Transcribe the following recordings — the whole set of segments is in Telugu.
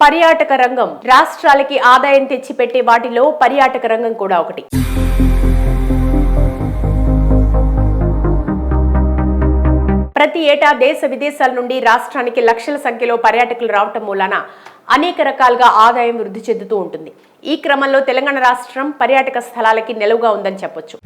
పర్యాటక రంగం. రాష్ట్రాలకి ఆదాయం తెచ్చిపెట్టే వాటిలో పర్యాటక రంగం కూడా ఒకటి. ప్రతి ఏటా దేశ విదేశాల నుండి రాష్ట్రానికి లక్షల సంఖ్యలో పర్యాటకులు రావటం మూలాన అనేక రకాలుగా ఆదాయం వృద్ధి చెందుతూ ఉంటుంది. ఈ క్రమంలో తెలంగాణ రాష్ట్రం పర్యాటక స్థలాలకి నెలవుగా ఉందని చెప్పొచ్చు.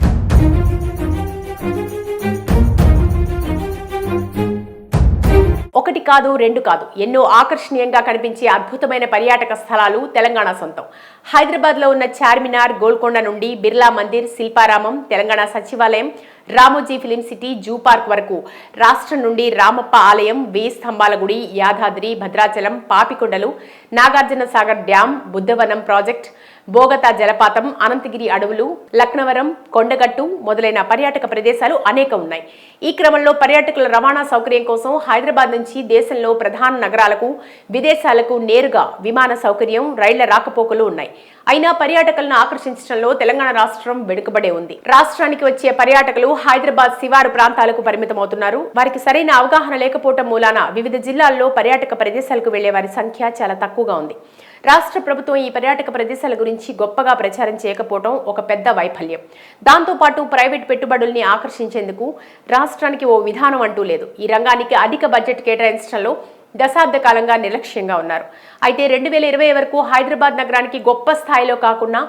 కాదు రెండు కాదు. ఎన్నో ఆకర్షణీయంగా కనిపించే అద్భుతమైన పర్యాటక స్థలాలు తెలంగాణ సొంతం. హైదరాబాద్లో ఉన్న చార్మినార్ గోల్కొండ నుండి బిర్లా మందిర్ శిల్పారామం తెలంగాణ సచివాలయం Ramoji film city zoo park వరకు రాష్ట్రం నుండి రామప్ప ఆలయం వేయి స్తంభాల గుడి యాదాద్రి భద్రాచలం పాపికొండలు నాగార్జున సాగర్ డ్యాం బుద్ధవనం ప్రాజెక్ట్ బోగతా జలపాతం అనంతగిరి అడవులు లక్నవరం కొండగట్టు మొదలైన పర్యాటక ప్రదేశాలు అనేక ఉన్నాయి. ఈ క్రమంలో పర్యాటకుల రవాణా సౌకర్యం కోసం హైదరాబాద్ నుంచి దేశంలో ప్రధాన నగరాలకు విదేశాలకు నేరుగా విమాన సౌకర్యం రైళ్ళ రాకపోకలు ఉన్నాయి. అయినా పర్యాటకులను ఆకర్షించడంలో తెలంగాణ రాష్ట్రం వెనుకబడే ఉంది. రాష్ట్రానికి వచ్చే పర్యాటకులు హైదరాబాద్ శివారు ప్రాంతాలకు పరిమితమవుతున్నారు. వారికి సరైన అవగాహన లేకపోవటం మూలాన వివిధ జిల్లాల్లో పర్యాటక ప్రదేశాలకు వెళ్ళే వారి సంఖ్య చాలా తక్కువగా ఉంది. రాష్ట్ర ప్రభుత్వం ఈ పర్యాటక ప్రదేశాల గురించి గొప్పగా ప్రచారం చేయకపోవడం ఒక పెద్ద వైఫల్యం. దాంతోపాటు ప్రైవేట్ పెట్టుబడుల్ని ఆకర్షించేందుకు రాష్ట్రానికి ఓ విధానం అంటూ లేదు. ఈ రంగానికి అధిక బడ్జెట్ కేటాయించడంలో దశాబ్ద కాలంగా నిర్లక్ష్యంగా ఉన్నారు. అయితే రెండు వేల ఇరవై వరకు హైదరాబాద్ నగరానికి గొప్ప స్థాయిలో కాకుండా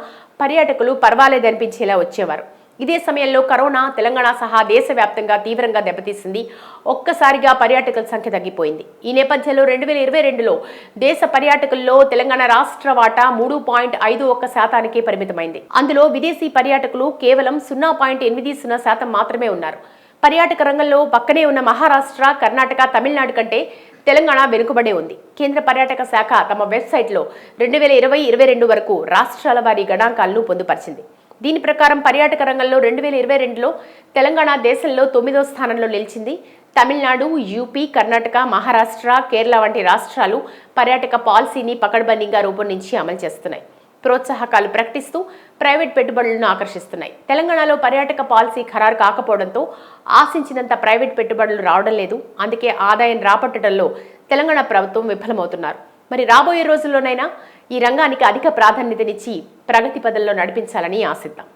పర్యాటకులు పర్వాలేదనిపించేలా వచ్చేవారు. ఇదే సమయంలో కరోనా తెలంగాణ సహా దేశవ్యాప్తంగా తీవ్రంగా దెబ్బతీసింది. ఒక్కసారిగా పర్యాటకుల సంఖ్య తగ్గిపోయింది. ఈ నేపథ్యంలో రెండు వేల ఇరవై రెండులో దేశ పర్యాటకుల్లో తెలంగాణ రాష్ట్ర వాటా మూడు పాయింట్ ఐదు ఒక్క శాతానికి పరిమితమైంది. అందులో విదేశీ పర్యాటకులు కేవలం సున్నా పాయింట్ ఎనిమిది సున్నా శాతం మాత్రమే ఉన్నారు. పర్యాటక రంగంలో పక్కనే ఉన్న మహారాష్ట్ర కర్ణాటక తమిళనాడు కంటే తెలంగాణ వెనుకబడే ఉంది. కేంద్ర పర్యాటక శాఖ తమ వెబ్సైట్లో రెండు వేల ఇరవై ఇరవై రెండు వరకు రాష్ట్రాల వారి గణాంకాలను పొందుపరిచింది. దీని ప్రకారం పర్యాటక రంగంలో రెండు వేల ఇరవై రెండులో తెలంగాణ దేశంలో తొమ్మిదో స్థానంలో నిలిచింది. తమిళనాడు యూపీ కర్ణాటక మహారాష్ట్ర కేరళ వంటి రాష్ట్రాలు పర్యాటక పాలసీని పకడ్బందీగా రూపొందించి అమలు చేస్తున్నాయి. ప్రోత్సాహకాలు ప్రకటిస్తూ ప్రైవేట్ పెట్టుబడులను ఆకర్షిస్తున్నాయి. తెలంగాణలో పర్యాటక పాలసీ ఖరారు కాకపోవడంతో ఆశించినంత ప్రైవేట్ పెట్టుబడులు రావడం లేదు. అందుకే ఆదాయం రాబట్టడంలో తెలంగాణ ప్రభుత్వం విఫలమవుతున్నారు. మరి రాబోయే రోజుల్లోనైనా ఈ రంగానికి అధిక ప్రాధాన్యతనిచ్చి ప్రగతి పదంలో నడిపించాలని ఆశిద్దాం.